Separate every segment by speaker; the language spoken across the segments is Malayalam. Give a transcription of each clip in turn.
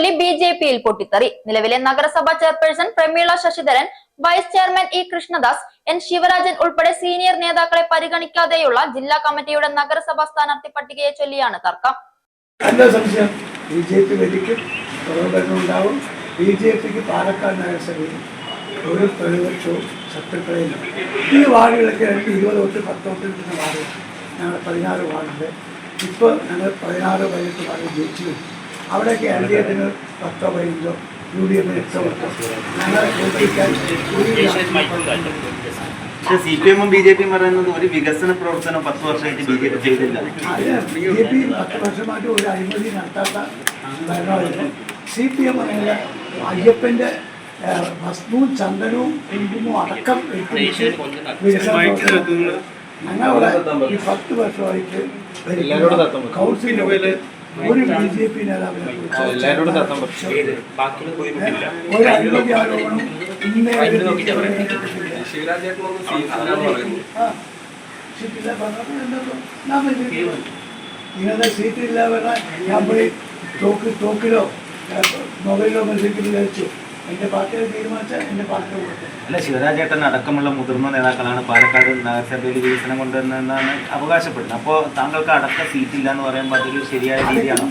Speaker 1: ചൊല്ലി ബി ജെ പിയിൽ പൊട്ടിത്തെറി. നിലവിലെ നഗരസഭാ chairperson Pramila Sasidharan vice chairman E Krishnadas N Sivarajan ഉൾപ്പെടെ സീനിയർ നേതാക്കളെ പരിഗണിക്കാതെയുള്ള ജില്ലാ കമ്മിറ്റിയുടെ നഗരസഭാ സ്ഥാനാർത്ഥി പട്ടികയെ ചൊല്ലിയാണ് തർക്കം.
Speaker 2: ബി ജെ പി ഭരിക്കും പുരോഗമനം ഉണ്ടാവും. ബി ജെ പിക്ക് പാലക്കാട് നഗരസഭയിൽ ഒരു പ്രതിപക്ഷവും ശത്രുക്കളെയും ഈ വാർഡുകളൊക്കെ എനിക്ക് ഇരുപത് തൊട്ട് പത്ത് തൊട്ട് കിട്ടുന്ന വാർഡുകൾ ഞങ്ങൾ പതിനാറ് വാർഡുണ്ട്. ഇപ്പോൾ ഞങ്ങൾ പതിനാറ് പതിനെട്ട് വാർഡ് ജയിച്ചു. അവിടെയൊക്കെ എൽ ഡി എഫിന് പത്തോ പതിനഞ്ചോ യു ഡി എഫിന് എട്ടോ പത്തോ ഞങ്ങളെ തോൽപ്പിക്കാൻ
Speaker 3: പക്ഷെ സി പി എമ്മും ബി ജെ പിയും പറയുന്നത് ഒരു വികസന പ്രവർത്തനം പത്ത് വർഷമായിട്ട് ബി ജെ പി ചെയ്തില്ല.
Speaker 2: ബി ജെ പി പത്ത് വർഷമായിട്ട് ഒരു അഴിമതി നടത്താത്ത ഭരണമായിരുന്നു. സി പി എം പറയുന്നത് അയ്യപ്പന്റെ ഭസ്മവും ചന്ദനവും കുങ്കുമവും അടക്കം ഞങ്ങളവിടെ ഈ പത്ത് വർഷമായിട്ട് കൗൺസിലിൽ ഒരു ബി ജെ പി നേതാവിനെ ഒരു അഴിമതി ആരോപണം ഇന്നേ വരെ ഉന്നയിക്കപ്പെട്ടിട്ടില്ല. ആ, സീറ്റില്ല പറഞ്ഞപ്പോൾ എന്താ ഞാൻ. നിങ്ങളുടെ പോയി തോക്ക് തോക്കിലോ മൊബൈലിലോ മത്സരിക്കുന്നു വിചാരിച്ചു പാർട്ടിയെ തീരുമാനിച്ചാൽ
Speaker 3: അല്ല ശിവരാജേട്ടൻ അടക്കമുള്ള മുതിർന്ന നേതാക്കളാണ് പാലക്കാട് നഗരസഭയിൽ വികസനം കൊണ്ടുവന്നതെന്നാണ് അവകാശപ്പെടുന്നത്. അപ്പോ താങ്കൾക്ക് അടക്ക സീറ്റില്ല എന്ന് പറയുമ്പോൾ അതൊരു ശരിയായ രീതിയാണ്?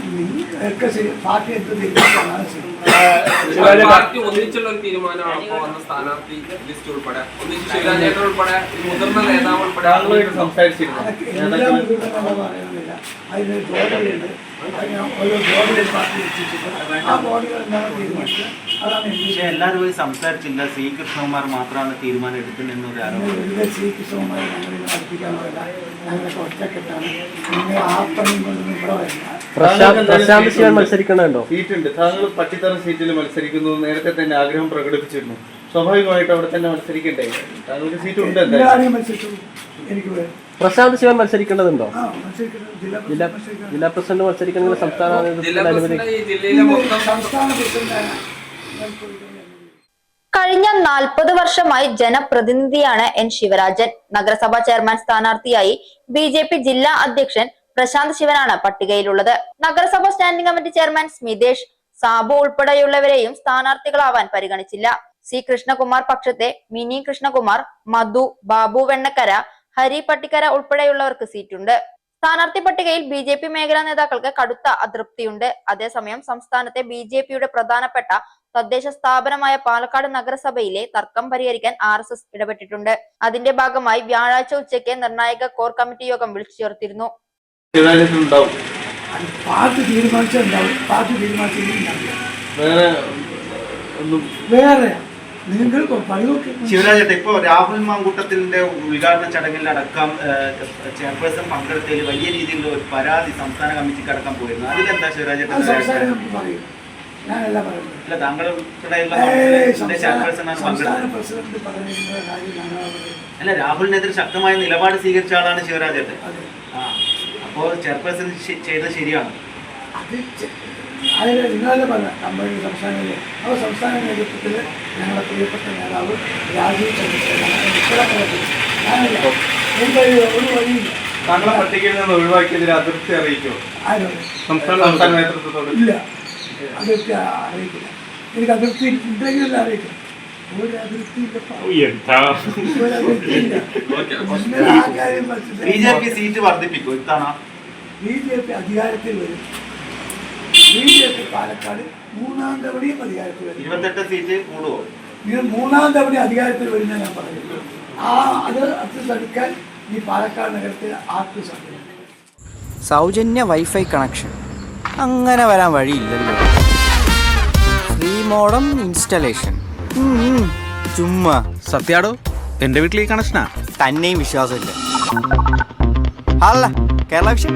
Speaker 2: പാർട്ടി എന്ത് തീരുമാനിച്ചാണ് ശരി.
Speaker 4: പാർട്ടി ഒന്നിച്ചുള്ള ഒരു തീരുമാനമാണ് വന്ന സ്ഥാനാർത്ഥി ലിസ്റ്റ് ഉൾപ്പെടെ. ഒന്നിച്ച് ശിവരാജേട്ടൻ ഉൾപ്പെടെ ഈ മുതിർന്ന നേതാവ് ഉൾപ്പെടെ
Speaker 2: അതിനൊരു ബോർഡുകളുണ്ട് ഓരോ ബോർഡുകൾ പാർട്ടി വെച്ചിട്ടുണ്ട്. ആ ബോർഡുകൾ എന്താണ് തീരുമാനിച്ചത് അതാണ്
Speaker 3: പക്ഷേ എല്ലാവരും പോയി സംസാരിച്ചില്ല. സി കൃഷ്ണകുമാർ മാത്രമാണ് തീരുമാനം എടുക്കുന്നതെന്നൊരു ആരോപണം.
Speaker 2: പോയില്ല. ഞങ്ങളൊക്കെ ഒറ്റക്കെട്ടാണ് നിങ്ങൾ കൊണ്ടൊന്നും ഇവിടെ വരില്ല.
Speaker 5: പ്രശാന്ത് പ്രശാന്ത് ശിവൻ മത്സരിക്കണുണ്ടോ
Speaker 6: സീറ്റുണ്ട് താങ്കൾ പട്ടിത്തറ സീറ്റിൽ മത്സരിക്കുന്നു. നേരത്തെ തന്നെ ആഗ്രഹം പ്രകടിപ്പിച്ചിരുന്നു. സ്വാഭാവികമായിട്ട് അവിടെ തന്നെ മത്സരിക്കണ്ടേ? താങ്കൾക്ക് സീറ്റ് ഉണ്ട്
Speaker 5: പ്രശാന്ത് ശിവൻ മത്സരിക്കേണ്ടതുണ്ടോ?
Speaker 2: ജില്ലാ
Speaker 5: ജില്ലാ
Speaker 2: പ്രസിഡന്റ്
Speaker 5: മത്സരിക്കണമെങ്കിൽ സംസ്ഥാന.
Speaker 1: കഴിഞ്ഞ നാൽപ്പത് വർഷമായി ജനപ്രതിനിധിയാണ് എൻ ശിവരാജൻ. നഗരസഭാ ചെയർമാൻ സ്ഥാനാർത്ഥിയായി ബി ജെ പി ജില്ലാ അധ്യക്ഷൻ പ്രശാന്ത് ശിവനാണ് പട്ടികയിലുള്ളത്. നഗരസഭ standing committee chairman Smithesh Sabu ഉൾപ്പെടെയുള്ളവരെയും സ്ഥാനാർത്ഥികളാവാൻ പരിഗണിച്ചില്ല. സി കൃഷ്ണകുമാർ പക്ഷത്തെ മിനി കൃഷ്ണകുമാർ മധു ബാബു വെണ്ണക്കര ഹരി പട്ടിക്കര ഉൾപ്പെടെയുള്ളവർക്ക് സീറ്റുണ്ട്. സ്ഥാനാർത്ഥി പട്ടികയിൽ ബി ജെ പി മേഖലാ നേതാക്കൾക്ക് കടുത്ത അതൃപ്തിയുണ്ട്. അതേസമയം സംസ്ഥാനത്തെ ബി ജെ പിയുടെ പ്രധാനപ്പെട്ട തദ്ദേശ സ്ഥാപനമായ പാലക്കാട് നഗരസഭയിലെ തർക്കം പരിഹരിക്കാൻ ആർ എസ് എസ് ഇടപെട്ടിട്ടുണ്ട്. അതിന്റെ ഭാഗമായി വ്യാഴാഴ്ച ഉച്ചയ്ക്ക് നിർണായക കോർ കമ്മിറ്റി യോഗം വിളിച്ചു ചേർത്തിരുന്നു
Speaker 6: ഉണ്ടാവും
Speaker 2: പാർട്ടി തീരുമാനിച്ചുണ്ടാവും പാർട്ടി തീരുമാനിച്ചിട്ടുണ്ടാവില്ല.
Speaker 6: വേറെ ഒന്നും
Speaker 2: വേറെ. നിങ്ങൾ പണിയൊക്കെ
Speaker 3: ശിവരാജേട്ടൻ ഇപ്പോൾ രാഹുൽ മാങ്കൂട്ടത്തിന്റെ ഉദ്ഘാടന ചടങ്ങിൽ അടക്കം ചെയർപേഴ്സൺ പങ്കെടുത്തതിൽ വലിയ രീതിയിലുള്ള ഒരു പരാതി സംസ്ഥാന കമ്മിറ്റിക്ക് അടക്കം പോയിരുന്നു. അതിലെന്താ
Speaker 2: അത്
Speaker 3: ശിവരാജേട്ടൻ അല്ല ചെയർപേഴ്സണാണ് പങ്കെടുത്തത്. അല്ല രാഹുലിനെതിരെ ശക്തമായ നിലപാട് സ്വീകരിച്ച ആളാണ് ശിവരാജേട്ടൻ. ആ. അപ്പോൾ ചെയർപേഴ്സൺ ചെയ്തത് ശരിയാണ്.
Speaker 2: അത് ചെ- അതിൽ നിങ്ങളല്ലേ പറഞ്ഞ കമ്പനി സംസ്ഥാനങ്ങളിലെ അപ്പോൾ സംസ്ഥാന നേതൃത്വത്തിൽ ഞങ്ങളുടെ പ്രിയപ്പെട്ട നേതാവ് രാജീവ് ചന്ദ്രശേഖരൻ ഒരു വഴിയില്ല.
Speaker 6: താങ്കളെ പട്ടികയിൽ നിന്ന് ഒഴിവാക്കിയതിൽ അതൃപ്തി അറിയിക്കുമോ
Speaker 2: ആരോട്
Speaker 6: സംസ്ഥാന സംസ്ഥാന നേതൃത്വത്തോട്.
Speaker 2: ഇല്ല. അതിർത്തി അറിയിക്കില്ല. എനിക്ക് അതിർത്തി ഉണ്ടെങ്കിൽ അറിയിക്കും. അതിർത്തി അതിർത്തി ആ
Speaker 3: ബി ജെ പി സീറ്റ് വർദ്ധിപ്പിക്കും. ഇത്തവണ
Speaker 2: ബി ജെ പി അധികാരത്തിൽ വരും. ബി ജെ പി പാലക്കാട് മൂന്നാം തവണയും അധികാരത്തിൽ വരും.
Speaker 3: ഇരുപത്തെട്ട് സീറ്റ് കൂടുമോ
Speaker 2: ഇത് മൂന്നാം തവണ അധികാരത്തിൽ വരുന്ന ഞാൻ പറയുന്നത് ആ അത് അത് തടുക്കാൻ ഈ പാലക്കാട് നഗരത്തിൽ ആർക്കും സാധ്യത
Speaker 7: സൗജന്യ വൈഫൈ കണക്ഷൻ. അങ്ങനെ വരാൻ വഴിയില്ലല്ലോ. Free modem installation. ചുമ്മാ.
Speaker 8: സത്യാടോ എന്റെ വീട്ടിൽ ഈ കണക്ഷനാ?
Speaker 7: തന്നെയും വിശ്വാസമില്ല. അല്ല കേരള വിഷൻ.